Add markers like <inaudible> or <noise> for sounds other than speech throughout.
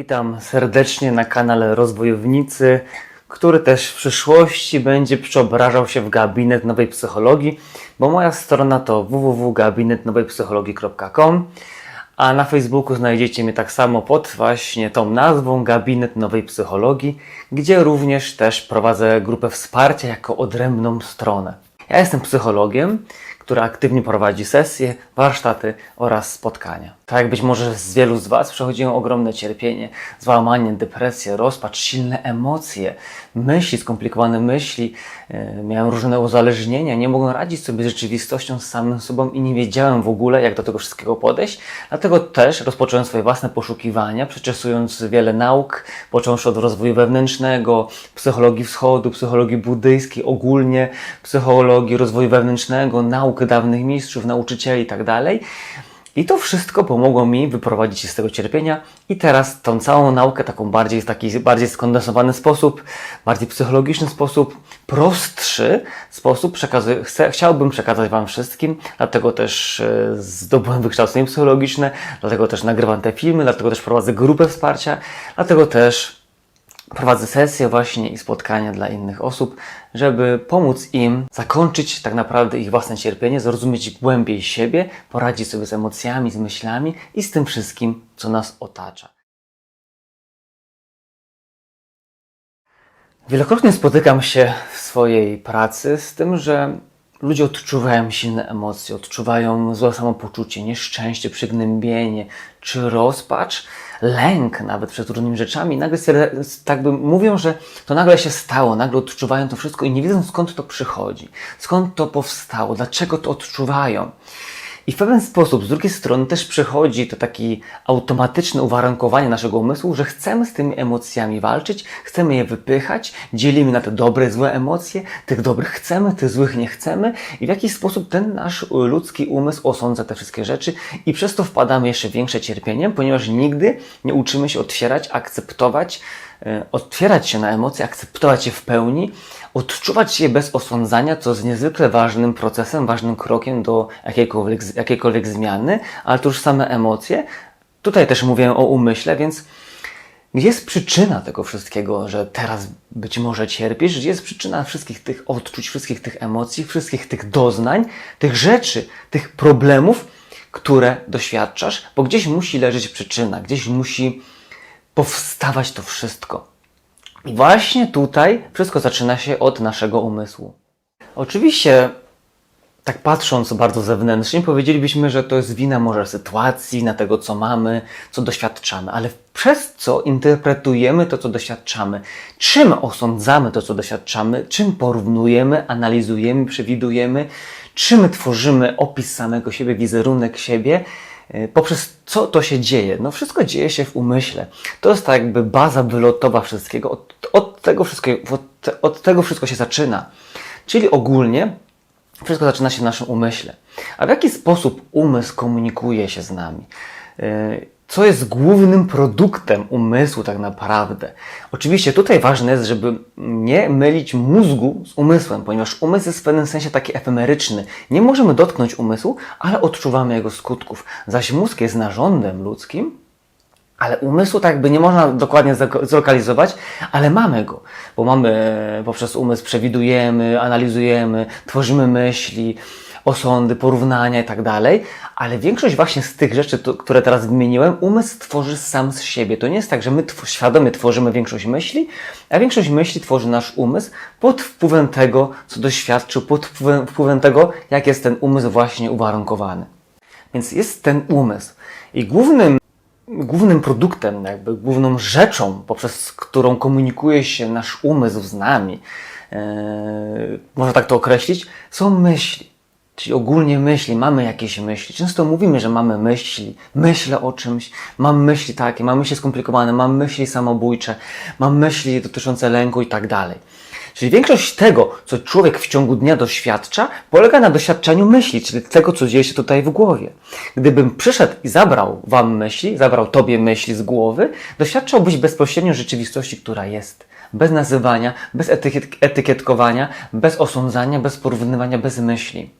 Witam serdecznie na kanale Rozwojownicy, który też w przyszłości będzie przeobrażał się w gabinet nowej psychologii, bo moja strona to www.gabinetnowejpsychologii.com, a na Facebooku znajdziecie mnie tak samo pod właśnie tą nazwą Gabinet Nowej Psychologii, gdzie również też prowadzę grupę wsparcia jako odrębną stronę. Ja jestem psychologiem, który aktywnie prowadzi sesje, warsztaty oraz spotkania. Tak jak być może z wielu z Was przechodziłem ogromne cierpienie, załamanie, depresję, rozpacz, silne emocje, myśli, skomplikowane myśli, e, miałem różne uzależnienia, nie mogłem radzić sobie z rzeczywistością, z samym sobą i nie wiedziałem w ogóle, jak do tego wszystkiego podejść. Dlatego też rozpocząłem swoje własne poszukiwania, przeczesując wiele nauk, począwszy od rozwoju wewnętrznego, psychologii wschodu, psychologii buddyjskiej, ogólnie psychologii rozwoju wewnętrznego, nauk dawnych mistrzów, nauczycieli itd. I to wszystko pomogło mi wyprowadzić się z tego cierpienia i teraz tą całą naukę taką bardziej taki bardziej skondensowany sposób, bardziej psychologiczny sposób, prostszy sposób przekazuję, chcę, chciałbym przekazać Wam wszystkim, dlatego też e, zdobyłem wykształcenie psychologiczne, dlatego też nagrywam te filmy, dlatego też prowadzę grupę wsparcia, dlatego też prowadzę sesje właśnie i spotkania dla innych osób, żeby pomóc im zakończyć tak naprawdę ich własne cierpienie, zrozumieć głębiej siebie, poradzić sobie z emocjami, z myślami i z tym wszystkim, co nas otacza. Wielokrotnie spotykam się w swojej pracy z tym, że ludzie odczuwają silne emocje, odczuwają złe samopoczucie, nieszczęście, przygnębienie czy rozpacz, lęk nawet przed różnymi rzeczami. Nagle tak by mówią, że to nagle się stało, nagle odczuwają to wszystko i nie wiedzą skąd to przychodzi, skąd to powstało, dlaczego to odczuwają. I w pewien sposób, z drugiej strony, też przychodzi to takie automatyczne uwarunkowanie naszego umysłu, że chcemy z tymi emocjami walczyć, chcemy je wypychać, dzielimy na te dobre złe emocje, tych dobrych chcemy, tych złych nie chcemy, i w jakiś sposób ten nasz ludzki umysł osądza te wszystkie rzeczy, i przez to wpadamy jeszcze większe cierpienie, ponieważ nigdy nie uczymy się otwierać, akceptować, otwierać się na emocje, akceptować je w pełni, odczuwać je bez osądzania, co jest niezwykle ważnym procesem, ważnym krokiem do jakiejkolwiek, jakiejkolwiek zmiany, ale to już same emocje. Tutaj też mówię o umyśle, więc gdzie jest przyczyna tego wszystkiego, że teraz być może cierpisz? Gdzie jest przyczyna wszystkich tych odczuć, wszystkich tych emocji, wszystkich tych doznań, tych rzeczy, tych problemów, które doświadczasz? Bo gdzieś musi leżeć przyczyna, gdzieś musi powstawać to wszystko. I właśnie tutaj wszystko zaczyna się od naszego umysłu. Oczywiście, tak patrząc bardzo zewnętrznie, powiedzielibyśmy, że to jest wina może sytuacji, wina tego, co mamy, co doświadczamy, ale przez co interpretujemy to, co doświadczamy, czym osądzamy to, co doświadczamy, czym porównujemy, analizujemy, przewidujemy, czym tworzymy opis samego siebie, wizerunek siebie, poprzez co to się dzieje. No wszystko dzieje się w umyśle. To jest tak jakby baza wylotowa wszystkiego. Od, od, tego, wszystkiego od, od tego wszystko się zaczyna. Czyli ogólnie wszystko zaczyna się w naszym umyśle. A w jaki sposób umysł komunikuje się z nami? Co jest głównym produktem umysłu tak naprawdę? Oczywiście tutaj ważne jest, żeby nie mylić mózgu z umysłem, ponieważ umysł jest w pewnym sensie taki efemeryczny. Nie możemy dotknąć umysłu, ale odczuwamy jego skutków. Zaś mózg jest narządem ludzkim, ale umysłu tak jakby nie można dokładnie zlok- zlokalizować, ale mamy go, bo mamy poprzez umysł przewidujemy, analizujemy, tworzymy myśli, osądy, porównania i tak dalej, ale większość właśnie z tych rzeczy, to, które teraz wymieniłem, umysł tworzy sam z siebie. To nie jest tak, że my tw- świadomie tworzymy większość myśli, a większość myśli tworzy nasz umysł pod wpływem tego, co doświadczył, pod wpływem, wpływem tego, jak jest ten umysł właśnie uwarunkowany. Więc jest ten umysł. I głównym głównym produktem, jakby główną rzeczą, poprzez którą komunikuje się nasz umysł z nami, e, można tak to określić, są myśli. Czyli ogólnie myśli, mamy jakieś myśli. Często mówimy, że mamy myśli, myślę o czymś, mam myśli takie, mam myśli skomplikowane, mam myśli samobójcze, mam myśli dotyczące lęku i tak dalej. Czyli większość tego, co człowiek w ciągu dnia doświadcza, polega na doświadczeniu myśli, czyli tego, co dzieje się tutaj w głowie. Gdybym przyszedł i zabrał Wam myśli, zabrał Tobie myśli z głowy, doświadczałbyś bezpośrednio rzeczywistości, która jest. Bez nazywania, bez etykiet, etykietkowania, bez osądzania, bez porównywania, bez myśli.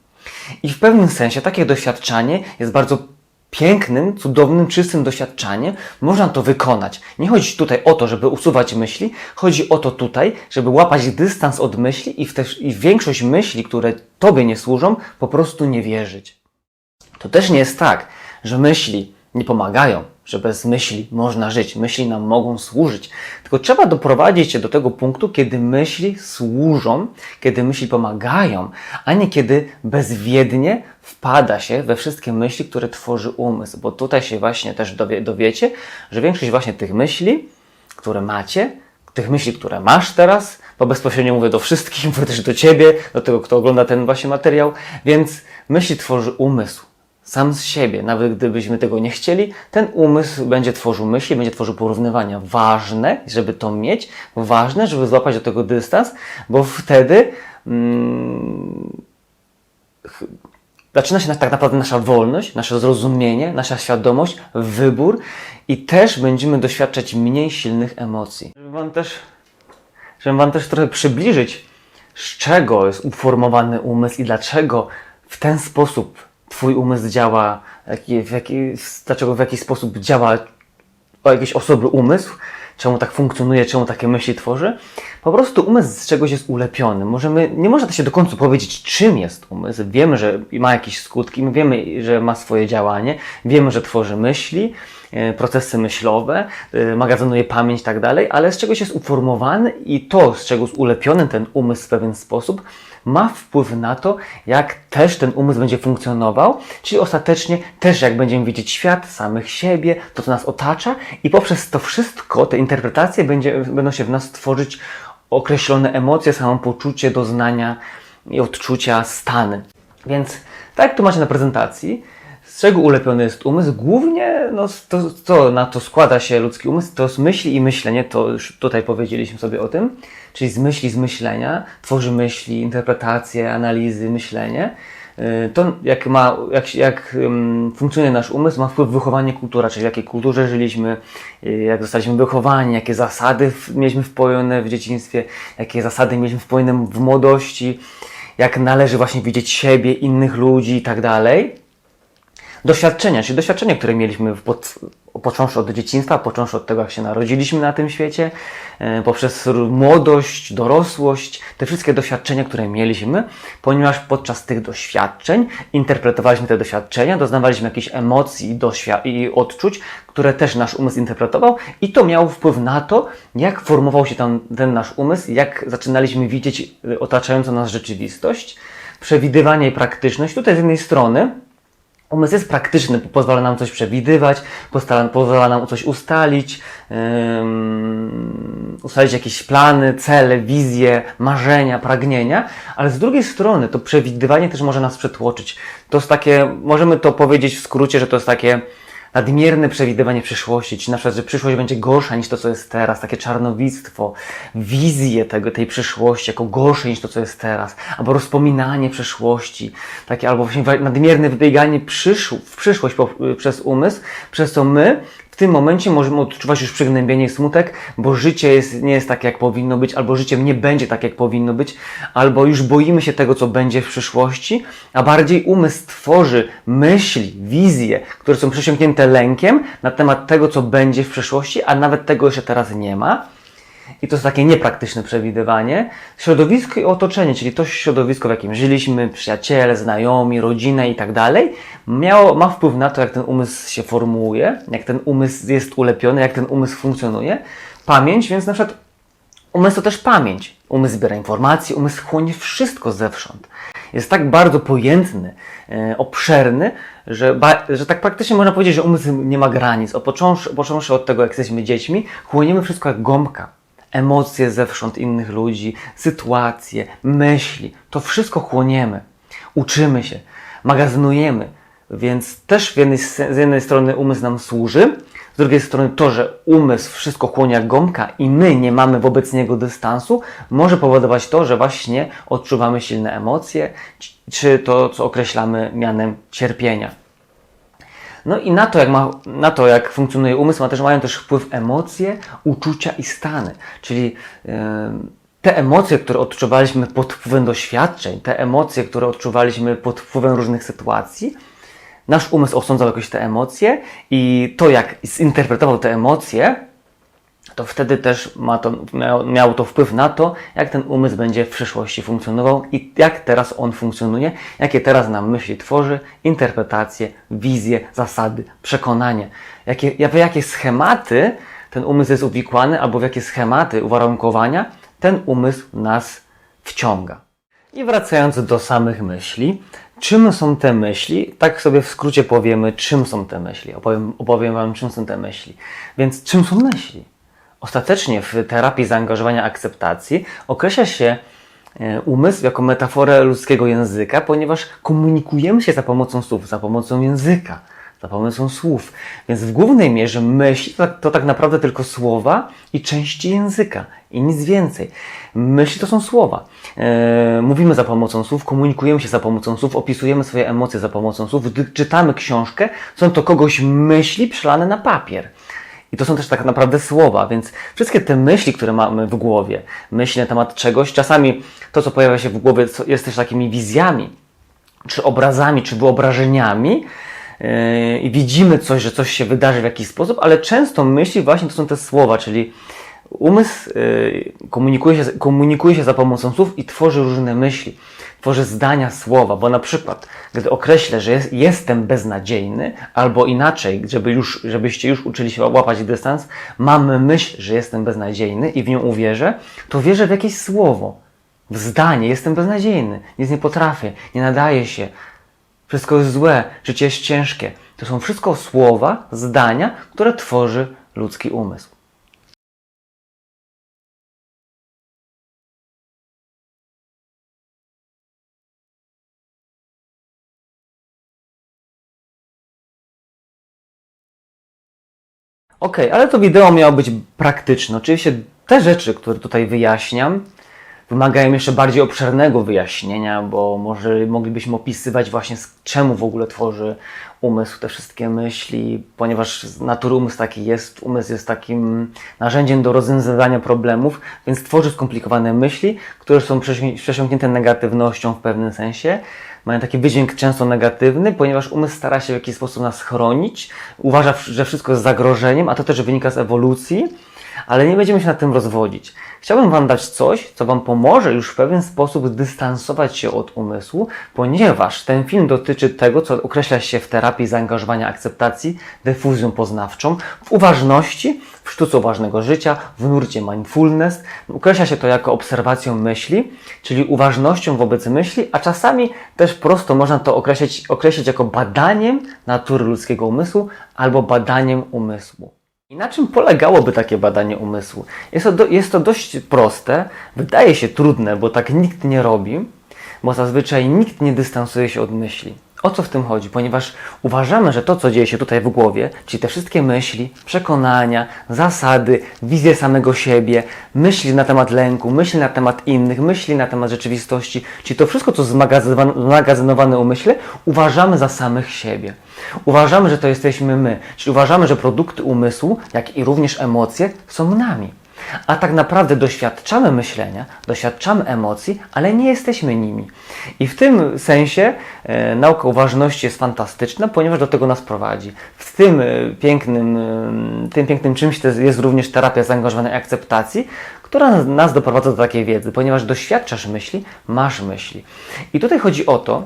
I w pewnym sensie takie doświadczanie jest bardzo pięknym, cudownym, czystym doświadczaniem można to wykonać. Nie chodzi tutaj o to, żeby usuwać myśli, chodzi o to tutaj, żeby łapać dystans od myśli i w, te, i w większość myśli, które Tobie nie służą, po prostu nie wierzyć. To też nie jest tak, że myśli nie pomagają, że bez myśli można żyć, myśli nam mogą służyć. Tylko trzeba doprowadzić się do tego punktu, kiedy myśli służą, kiedy myśli pomagają, a nie kiedy bezwiednie wpada się we wszystkie myśli, które tworzy umysł. Bo tutaj się właśnie też dowie, dowiecie, że większość właśnie tych myśli, które macie, tych myśli, które masz teraz, bo bezpośrednio mówię do wszystkich, <laughs> mówię też do Ciebie, do tego, kto ogląda ten właśnie materiał, więc myśli tworzy umysł sam z siebie, nawet gdybyśmy tego nie chcieli, ten umysł będzie tworzył myśli, będzie tworzył porównywania. Ważne, żeby to mieć, ważne, żeby złapać do tego dystans, bo wtedy mm, zaczyna się tak naprawdę nasza wolność, nasze zrozumienie, nasza świadomość, wybór i też będziemy doświadczać mniej silnych emocji. Żeby Wam też, żeby wam też trochę przybliżyć, z czego jest uformowany umysł i dlaczego w ten sposób Twój umysł działa, jaki, w jaki, dlaczego w jaki sposób działa o jakiejś osoby umysł, czemu tak funkcjonuje, czemu takie myśli tworzy. Po prostu umysł z czegoś jest ulepiony. Możemy, nie można się do końca powiedzieć, czym jest umysł. Wiemy, że ma jakieś skutki, my wiemy, że ma swoje działanie, wiemy, że tworzy myśli, e, procesy myślowe, e, magazynuje pamięć i tak dalej, ale z czegoś jest uformowany i to, z czego jest ulepiony ten umysł w pewien sposób, ma wpływ na to, jak też ten umysł będzie funkcjonował, czyli ostatecznie też jak będziemy widzieć świat, samych siebie, to co nas otacza i poprzez to wszystko, te interpretacje będzie, będą się w nas tworzyć określone emocje, samopoczucie, doznania i odczucia, stany. Więc tak jak tu macie na prezentacji, z czego ulepiony jest umysł? Głównie no, to, co na to składa się ludzki umysł, to z myśli i myślenie, to już tutaj powiedzieliśmy sobie o tym, czyli z myśli, z myślenia, tworzy myśli, interpretacje, analizy, myślenie. Y, To jak, ma, jak, jak funkcjonuje nasz umysł, ma wpływ wychowanie kultura, czyli w jakiej kulturze żyliśmy, y, jak zostaliśmy wychowani, jakie zasady mieliśmy wpojone w dzieciństwie, jakie zasady mieliśmy wpojone w młodości, jak należy właśnie widzieć siebie, innych ludzi i tak dalej doświadczenia, czyli doświadczenia, które mieliśmy pod, począwszy od dzieciństwa, począwszy od tego, jak się narodziliśmy na tym świecie, e, poprzez młodość, dorosłość, te wszystkie doświadczenia, które mieliśmy, ponieważ podczas tych doświadczeń interpretowaliśmy te doświadczenia, doznawaliśmy jakichś emocji i odczuć, które też nasz umysł interpretował i to miało wpływ na to, jak formował się tam ten nasz umysł, jak zaczynaliśmy widzieć e, otaczającą nas rzeczywistość, przewidywanie i praktyczność. Tutaj z jednej strony Umysł jest praktyczny, pozwala nam coś przewidywać, pozwala, nam coś ustalić, ym, ustalić jakieś plany, cele, wizje, marzenia, pragnienia, ale z drugiej strony to przewidywanie też może nas przetłoczyć. To jest takie, możemy to powiedzieć w skrócie, że to jest takie nadmierne przewidywanie przyszłości, czy na przykład, że przyszłość będzie gorsza niż to, co jest teraz, takie czarnowictwo, wizję tego, tej przyszłości jako gorsze niż to, co jest teraz, albo rozpominanie przeszłości, takie, albo właśnie nadmierne wybieganie przyszł, w przyszłość po, przez umysł, przez co my tym momencie możemy odczuwać już przygnębienie i smutek, bo życie jest, nie jest takie, jak powinno być, albo życie nie będzie tak, jak powinno być, albo już boimy się tego, co będzie w przyszłości, a bardziej umysł tworzy myśli, wizje, które są przesiąknięte lękiem na temat tego, co będzie w przyszłości, a nawet tego jeszcze teraz nie ma. I to jest takie niepraktyczne przewidywanie. Środowisko i otoczenie, czyli to środowisko, w jakim żyliśmy, przyjaciele, znajomi, rodzina i tak dalej, miało, ma wpływ na to, jak ten umysł się formułuje, jak ten umysł jest ulepiony, jak ten umysł funkcjonuje. Pamięć, więc na przykład umysł to też pamięć. Umysł zbiera informacje, umysł chłonie wszystko zewsząd. Jest tak bardzo pojętny, e, obszerny, że, że tak praktycznie można powiedzieć, że umysł nie ma granic. Począwszy, począwszy od tego, jak jesteśmy dziećmi, chłoniemy wszystko jak gąbka emocje zewsząd innych ludzi, sytuacje, myśli. To wszystko chłoniemy. Uczymy się, magazynujemy. Więc też jednej, z jednej strony umysł nam służy, z drugiej strony to, że umysł wszystko chłonie jak gąbka i my nie mamy wobec niego dystansu, może powodować to, że właśnie odczuwamy silne emocje, czy to, co określamy mianem cierpienia. No i na to, jak, ma, na to, jak funkcjonuje umysł, ma też, mają też wpływ emocje, uczucia i stany. Czyli yy, te emocje, które odczuwaliśmy pod wpływem doświadczeń, te emocje, które odczuwaliśmy pod wpływem różnych sytuacji, nasz umysł osądzał jakoś te emocje i to, jak zinterpretował te emocje, to wtedy też ma to, miało, miało to wpływ na to, jak ten umysł będzie w przyszłości funkcjonował i jak teraz on funkcjonuje, jakie teraz nam myśli tworzy, interpretacje, wizje, zasady, przekonanie, jakie, w jakie schematy ten umysł jest uwikłany, albo w jakie schematy uwarunkowania ten umysł nas wciąga. I wracając do samych myśli, czym są te myśli? Tak sobie w skrócie powiemy, czym są te myśli. Opowiem, opowiem Wam, czym są te myśli. Więc czym są myśli? Ostatecznie w terapii zaangażowania akceptacji określa się e, umysł jako metaforę ludzkiego języka, ponieważ komunikujemy się za pomocą słów, za pomocą języka, za pomocą słów. Więc w głównej mierze myśl to, to tak naprawdę tylko słowa i części języka i nic więcej. Myśli to są słowa. E, mówimy za pomocą słów, komunikujemy się za pomocą słów, opisujemy swoje emocje za pomocą słów, gdy czytamy książkę, są to kogoś myśli przelane na papier. I to są też tak naprawdę słowa, więc wszystkie te myśli, które mamy w głowie, myśli na temat czegoś, czasami to, co pojawia się w głowie, jest też takimi wizjami, czy obrazami, czy wyobrażeniami, yy, i widzimy coś, że coś się wydarzy w jakiś sposób, ale często myśli właśnie to są te słowa, czyli umysł yy, komunikuje się, komunikuje się za pomocą słów i tworzy różne myśli tworzy zdania, słowa, bo na przykład, gdy określę, że jest, jestem beznadziejny, albo inaczej, żeby już, żebyście już uczyli się łapać dystans, mam myśl, że jestem beznadziejny i w nią uwierzę, to wierzę w jakieś słowo, w zdanie, jestem beznadziejny, nic nie potrafię, nie nadaję się, wszystko jest złe, życie jest ciężkie. To są wszystko słowa, zdania, które tworzy ludzki umysł. Ok, ale to wideo miało być praktyczne. Oczywiście te rzeczy, które tutaj wyjaśniam, wymagają jeszcze bardziej obszernego wyjaśnienia, bo może moglibyśmy opisywać właśnie z czemu w ogóle tworzy umysł te wszystkie myśli, ponieważ z natury umysł taki jest, umysł jest takim narzędziem do rozwiązywania problemów, więc tworzy skomplikowane myśli, które są przesiąknięte negatywnością w pewnym sensie, mają taki wydźwięk często negatywny, ponieważ umysł stara się w jakiś sposób nas chronić, uważa, że wszystko jest zagrożeniem, a to też wynika z ewolucji, ale nie będziemy się nad tym rozwodzić. Chciałbym Wam dać coś, co Wam pomoże już w pewien sposób dystansować się od umysłu, ponieważ ten film dotyczy tego, co określa się w terapii zaangażowania akceptacji, defuzją poznawczą, w uważności, w sztuce uważnego życia, w nurcie mindfulness. Określa się to jako obserwacją myśli, czyli uważnością wobec myśli, a czasami też prosto można to określić, określić jako badaniem natury ludzkiego umysłu albo badaniem umysłu. I na czym polegałoby takie badanie umysłu? Jest to, do, jest to dość proste, wydaje się trudne, bo tak nikt nie robi, bo zazwyczaj nikt nie dystansuje się od myśli. O co w tym chodzi? Ponieważ uważamy, że to, co dzieje się tutaj w głowie, czyli te wszystkie myśli, przekonania, zasady, wizje samego siebie, myśli na temat lęku, myśli na temat innych, myśli na temat rzeczywistości, czyli to wszystko, co zmagazynowane umyśle, uważamy za samych siebie. Uważamy, że to jesteśmy my, czyli uważamy, że produkty umysłu, jak i również emocje są nami. A tak naprawdę doświadczamy myślenia, doświadczamy emocji, ale nie jesteśmy nimi. I w tym sensie e, nauka uważności jest fantastyczna, ponieważ do tego nas prowadzi. W tym e, pięknym, e, tym pięknym czymś jest również terapia zaangażowanej akceptacji, która nas doprowadza do takiej wiedzy, ponieważ doświadczasz myśli, masz myśli. I tutaj chodzi o to,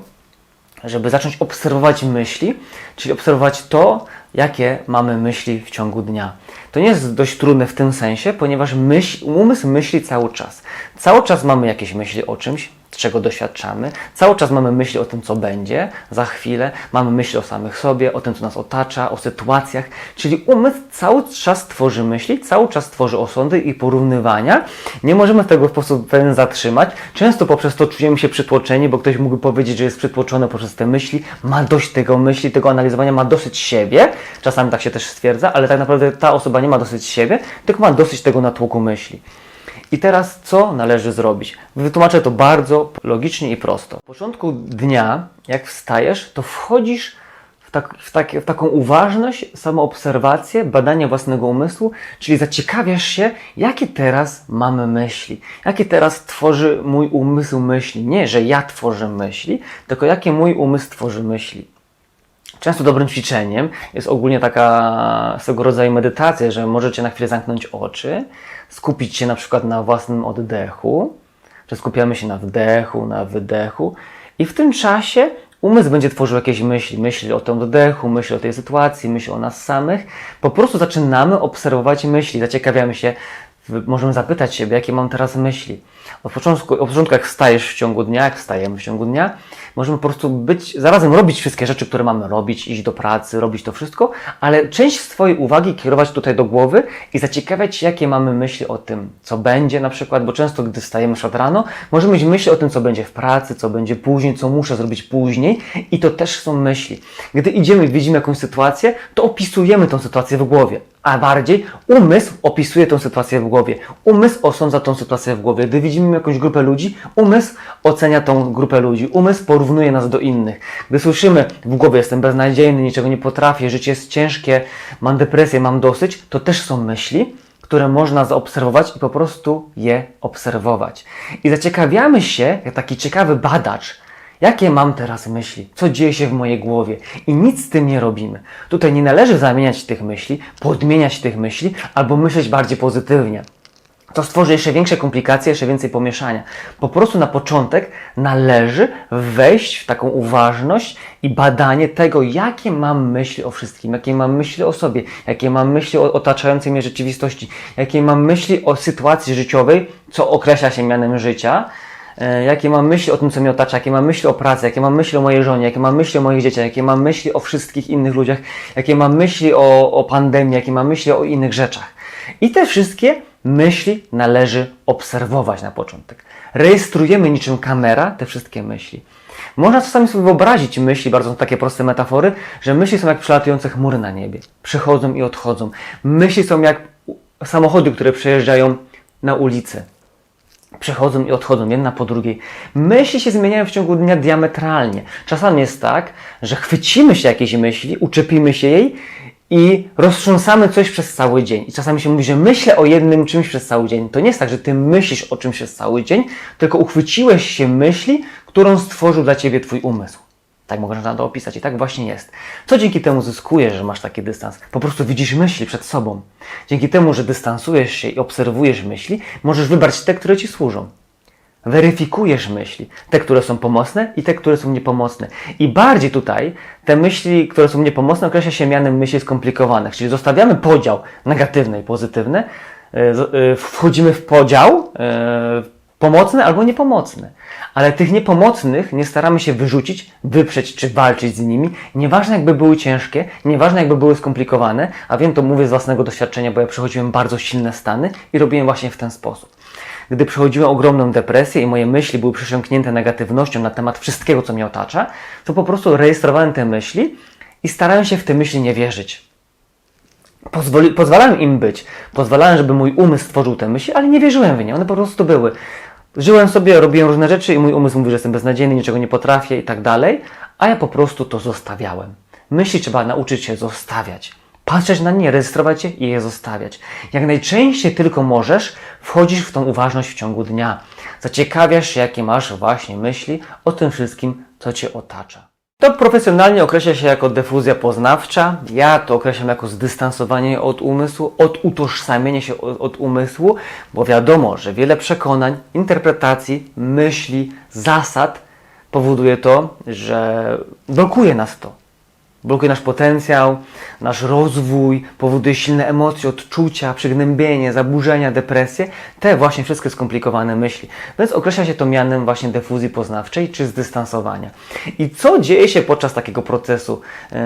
żeby zacząć obserwować myśli, czyli obserwować to, jakie mamy myśli w ciągu dnia. To nie jest dość trudne w tym sensie, ponieważ myśl, umysł myśli cały czas. Cały czas mamy jakieś myśli o czymś, czego doświadczamy. Cały czas mamy myśli o tym, co będzie za chwilę, mamy myśli o samych sobie, o tym, co nas otacza, o sytuacjach. Czyli umysł cały czas tworzy myśli, cały czas tworzy osądy i porównywania. Nie możemy tego w sposób pewien zatrzymać. Często poprzez to czujemy się przytłoczeni, bo ktoś mógłby powiedzieć, że jest przytłoczony poprzez te myśli, ma dość tego myśli, tego analizowania, ma dosyć siebie. Czasami tak się też stwierdza, ale tak naprawdę ta osoba nie ma dosyć siebie, tylko ma dosyć tego natłoku myśli. I teraz co należy zrobić? Wytłumaczę to bardzo logicznie i prosto. W początku dnia, jak wstajesz, to wchodzisz w, tak, w, takie, w taką uważność, samoobserwację, badanie własnego umysłu, czyli zaciekawiasz się, jakie teraz mamy myśli, jakie teraz tworzy mój umysł myśli. Nie, że ja tworzę myśli, tylko jakie mój umysł tworzy myśli. Często dobrym ćwiczeniem jest ogólnie taka swego rodzaju medytacja, że możecie na chwilę zamknąć oczy, skupić się na przykład na własnym oddechu, że skupiamy się na wdechu, na wydechu i w tym czasie umysł będzie tworzył jakieś myśli, myśli o tym oddechu, myśli o tej sytuacji, myśli o nas samych. Po prostu zaczynamy obserwować myśli, zaciekawiamy się, możemy zapytać siebie, jakie mam teraz myśli. Od początku, od początku jak wstajesz w ciągu dnia, jak wstajemy w ciągu dnia, możemy po prostu być, zarazem robić wszystkie rzeczy, które mamy robić, iść do pracy, robić to wszystko, ale część swojej uwagi kierować tutaj do głowy i zaciekawiać się, jakie mamy myśli o tym, co będzie na przykład, bo często gdy wstajemy przed rano, możemy mieć myśli o tym, co będzie w pracy, co będzie później, co muszę zrobić później i to też są myśli. Gdy idziemy widzimy jakąś sytuację, to opisujemy tą sytuację w głowie a bardziej umysł opisuje tą sytuację w głowie. Umysł osądza tą sytuację w głowie. Gdy widzimy jakąś grupę ludzi, umysł ocenia tą grupę ludzi. Umysł porównuje nas do innych. Gdy słyszymy w głowie jestem beznadziejny, niczego nie potrafię, życie jest ciężkie, mam depresję, mam dosyć, to też są myśli, które można zaobserwować i po prostu je obserwować. I zaciekawiamy się, jak taki ciekawy badacz, Jakie mam teraz myśli? Co dzieje się w mojej głowie? I nic z tym nie robimy. Tutaj nie należy zamieniać tych myśli, podmieniać tych myśli albo myśleć bardziej pozytywnie. To stworzy jeszcze większe komplikacje, jeszcze więcej pomieszania. Po prostu na początek należy wejść w taką uważność i badanie tego, jakie mam myśli o wszystkim, jakie mam myśli o sobie, jakie mam myśli o otaczającej mnie rzeczywistości, jakie mam myśli o sytuacji życiowej, co określa się mianem życia, jakie mam myśli o tym, co mnie otacza, jakie mam myśli o pracy, jakie mam myśli o mojej żonie, jakie mam myśli o moich dzieciach, jakie mam myśli o wszystkich innych ludziach, jakie mam myśli o, o pandemii, jakie mam myśli o innych rzeczach. I te wszystkie myśli należy obserwować na początek. Rejestrujemy niczym kamera te wszystkie myśli. Można czasami sobie wyobrazić myśli, bardzo takie proste metafory, że myśli są jak przelatujące chmury na niebie. Przychodzą i odchodzą. Myśli są jak samochody, które przejeżdżają na ulicy przychodzą i odchodzą jedna po drugiej. Myśli się zmieniają w ciągu dnia diametralnie. Czasami jest tak, że chwycimy się jakiejś myśli, uczepimy się jej i roztrząsamy coś przez cały dzień. I czasami się mówi, że myślę o jednym czymś przez cały dzień. To nie jest tak, że ty myślisz o czymś przez cały dzień, tylko uchwyciłeś się myśli, którą stworzył dla ciebie twój umysł. Tak można to opisać i tak właśnie jest. Co dzięki temu zyskujesz, że masz taki dystans? Po prostu widzisz myśli przed sobą. Dzięki temu, że dystansujesz się i obserwujesz myśli, możesz wybrać te, które ci służą. Weryfikujesz myśli, te, które są pomocne i te, które są niepomocne. I bardziej tutaj te myśli, które są niepomocne, określa się mianem myśli skomplikowanych, czyli zostawiamy podział negatywny i pozytywny, e, e, wchodzimy w podział e, pomocny albo niepomocny. Ale tych niepomocnych nie staramy się wyrzucić, wyprzeć czy walczyć z nimi. Nieważne jakby były ciężkie, nieważne jakby były skomplikowane, a wiem to mówię z własnego doświadczenia, bo ja przechodziłem bardzo silne stany i robiłem właśnie w ten sposób. Gdy przechodziłem ogromną depresję i moje myśli były przesiąknięte negatywnością na temat wszystkiego, co mnie otacza, to po prostu rejestrowałem te myśli i starałem się w te myśli nie wierzyć. Pozwoli, pozwalałem im być, pozwalałem, żeby mój umysł stworzył te myśli, ale nie wierzyłem w nie, one po prostu były. Żyłem sobie, robiłem różne rzeczy i mój umysł mówi, że jestem beznadziejny, niczego nie potrafię i tak dalej, a ja po prostu to zostawiałem. Myśli trzeba nauczyć się zostawiać. Patrzeć na nie, rejestrować je i je zostawiać. Jak najczęściej tylko możesz, wchodzisz w tą uważność w ciągu dnia. Zaciekawiasz się, jakie masz właśnie myśli o tym wszystkim, co Cię otacza. To profesjonalnie określa się jako defuzja poznawcza. Ja to określam jako zdystansowanie od umysłu, od utożsamienie się od, od umysłu, bo wiadomo, że wiele przekonań, interpretacji, myśli, zasad powoduje to, że blokuje nas to. Blokuje nasz potencjał, nasz rozwój, powoduje silne emocje, odczucia, przygnębienie, zaburzenia, depresje. Te właśnie wszystkie skomplikowane myśli. Więc określa się to mianem właśnie defuzji poznawczej czy zdystansowania. I co dzieje się podczas takiego procesu? Eee,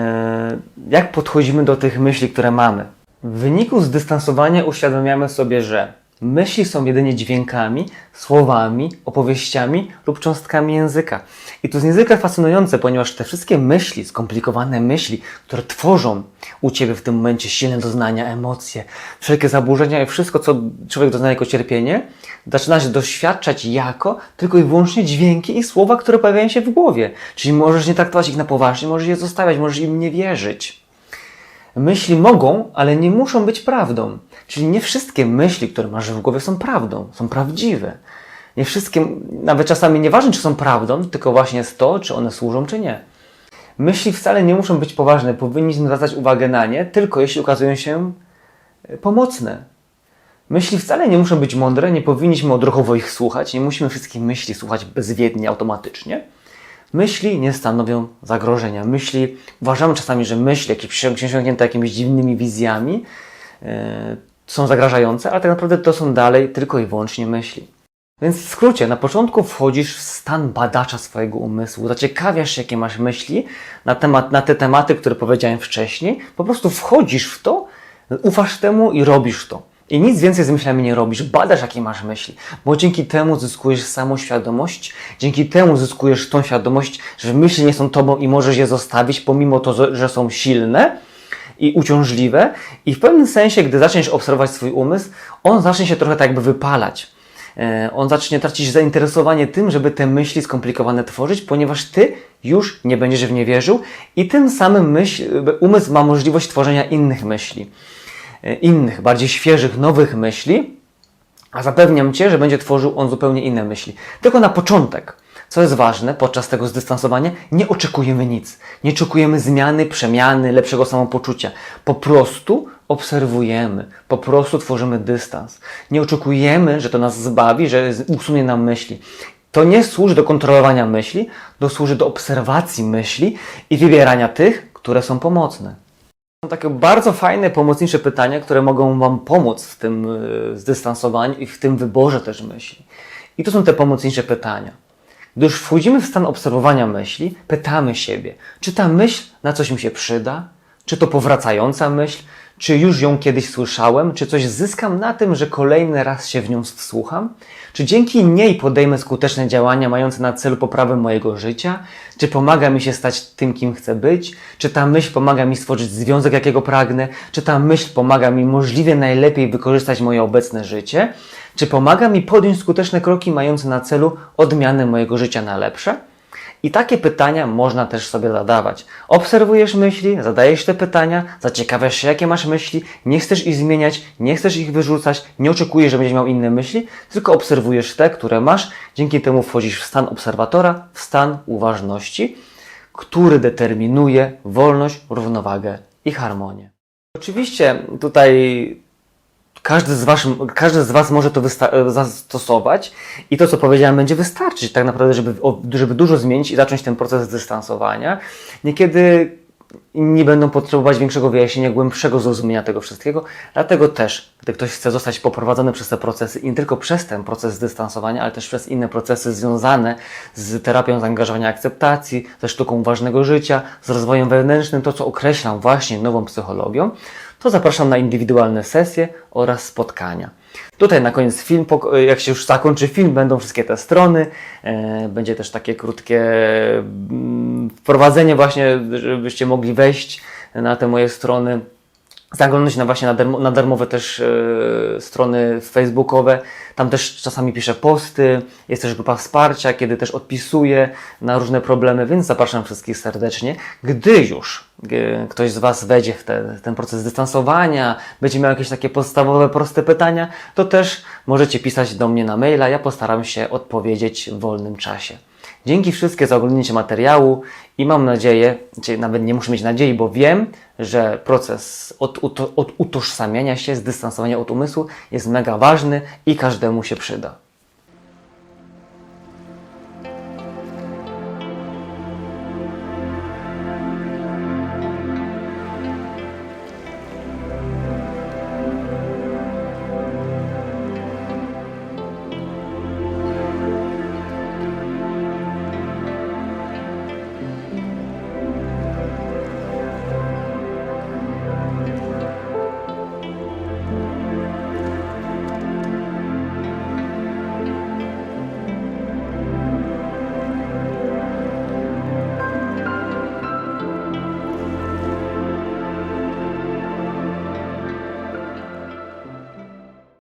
Jak podchodzimy do tych myśli, które mamy? W wyniku zdystansowania uświadamiamy sobie, że myśli są jedynie dźwiękami, słowami, opowieściami lub cząstkami języka. I to jest niezwykle fascynujące, ponieważ te wszystkie myśli, skomplikowane myśli, które tworzą u Ciebie w tym momencie silne doznania, emocje, wszelkie zaburzenia i wszystko, co człowiek doznaje jako cierpienie, zaczynasz doświadczać jako tylko i wyłącznie dźwięki i słowa, które pojawiają się w głowie. Czyli możesz nie traktować ich na poważnie, możesz je zostawiać, możesz im nie wierzyć. Myśli mogą, ale nie muszą być prawdą. Czyli nie wszystkie myśli, które masz w głowie, są prawdą, są prawdziwe. Nie wszystkie, nawet czasami nieważne, czy są prawdą, tylko właśnie jest to, czy one służą, czy nie. Myśli wcale nie muszą być poważne, powinniśmy zwracać uwagę na nie, tylko jeśli okazują się e, pomocne. Myśli wcale nie muszą być mądre, nie powinniśmy odruchowo ich słuchać, nie musimy wszystkich myśli słuchać bezwiednie, automatycznie. Myśli nie stanowią zagrożenia. Myśli, uważamy czasami, że myśli, jakieś przesiąknięte jakimiś dziwnymi wizjami, e, są zagrażające, ale tak naprawdę to są dalej tylko i wyłącznie myśli. Więc w skrócie, na początku wchodzisz w stan badacza swojego umysłu, zaciekawiasz się, jakie masz myśli na, temat, na te tematy, które powiedziałem wcześniej, po prostu wchodzisz w to, ufasz temu i robisz to. I nic więcej z myślami nie robisz, badasz jakie masz myśli, bo dzięki temu zyskujesz samoświadomość, dzięki temu zyskujesz tą świadomość, że myśli nie są tobą i możesz je zostawić, pomimo to, że są silne i uciążliwe. I w pewnym sensie, gdy zaczniesz obserwować swój umysł, on zacznie się trochę tak jakby wypalać. E, On zacznie tracić zainteresowanie tym, żeby te myśli skomplikowane tworzyć, ponieważ ty już nie będziesz w nie wierzył i tym samym myśl, umysł ma możliwość tworzenia innych myśli e, innych, bardziej świeżych, nowych myśli, a zapewniam Cię, że będzie tworzył on zupełnie inne myśli. Tylko na początek, co jest ważne podczas tego zdystansowania, nie oczekujemy nic. Nie oczekujemy zmiany, przemiany, lepszego samopoczucia. Po prostu obserwujemy, po prostu tworzymy dystans. Nie oczekujemy, że to nas zbawi, że usunie nam myśli. To nie służy do kontrolowania myśli, to służy do obserwacji myśli i wybierania tych, które są pomocne. Są takie bardzo fajne, pomocnicze pytania, które mogą Wam pomóc w tym y, zdystansowaniu i w tym wyborze też myśli. I to są te pomocnicze pytania. Gdy już wchodzimy w stan obserwowania myśli, pytamy siebie, czy ta myśl na coś mi się przyda? Czy to powracająca myśl? Czy już ją kiedyś słyszałem? Czy coś zyskam na tym, że kolejny raz się w nią wsłucham? Czy dzięki niej podejmę skuteczne działania mające na celu poprawę mojego życia? Czy pomaga mi się stać tym, kim chcę być? Czy ta myśl pomaga mi stworzyć związek, jakiego pragnę? Czy ta myśl pomaga mi możliwie najlepiej wykorzystać moje obecne życie? Czy pomaga mi podjąć skuteczne kroki mające na celu odmianę mojego życia na lepsze? I takie pytania można też sobie zadawać. Obserwujesz myśli, zadajesz te pytania, zaciekawiasz się, jakie masz myśli, nie chcesz ich zmieniać, nie chcesz ich wyrzucać, nie oczekujesz, że będziesz miał inne myśli, tylko obserwujesz te, które masz. Dzięki temu wchodzisz w stan obserwatora, w stan uważności, który determinuje wolność, równowagę i harmonię. Oczywiście tutaj każdy z, was, każdy z Was może to e, zastosować i to, co powiedziałem, będzie wystarczyć tak naprawdę, żeby, żeby dużo zmienić i zacząć ten proces dystansowania. Niekiedy inni będą potrzebować większego wyjaśnienia, głębszego zrozumienia tego wszystkiego, dlatego też, gdy ktoś chce zostać poprowadzony przez te procesy i nie tylko przez ten proces dystansowania, ale też przez inne procesy związane z terapią zaangażowania akceptacji, ze sztuką ważnego życia, z rozwojem wewnętrznym, to co określam właśnie nową psychologią, to zapraszam na indywidualne sesje oraz spotkania. Tutaj na koniec film, jak się już zakończy film, będą wszystkie te strony. E, Będzie też takie krótkie mm, wprowadzenie właśnie, żebyście mogli wejść na te moje strony. Zaglądać na właśnie na, darmo, na darmowe też e, strony facebookowe. Tam też czasami piszę posty. Jest też grupa wsparcia, kiedy też odpisuję na różne problemy, więc zapraszam wszystkich serdecznie. Gdy już e, ktoś z Was wejdzie w te, ten proces dystansowania, będzie miał jakieś takie podstawowe, proste pytania, to też możecie pisać do mnie na maila. Ja postaram się odpowiedzieć w wolnym czasie. Dzięki wszystkie za oglądnięcie materiału i mam nadzieję, czy nawet nie muszę mieć nadziei, bo wiem, że proces od, uto, od utożsamiania się, zdystansowania od umysłu jest mega ważny i każdemu się przyda.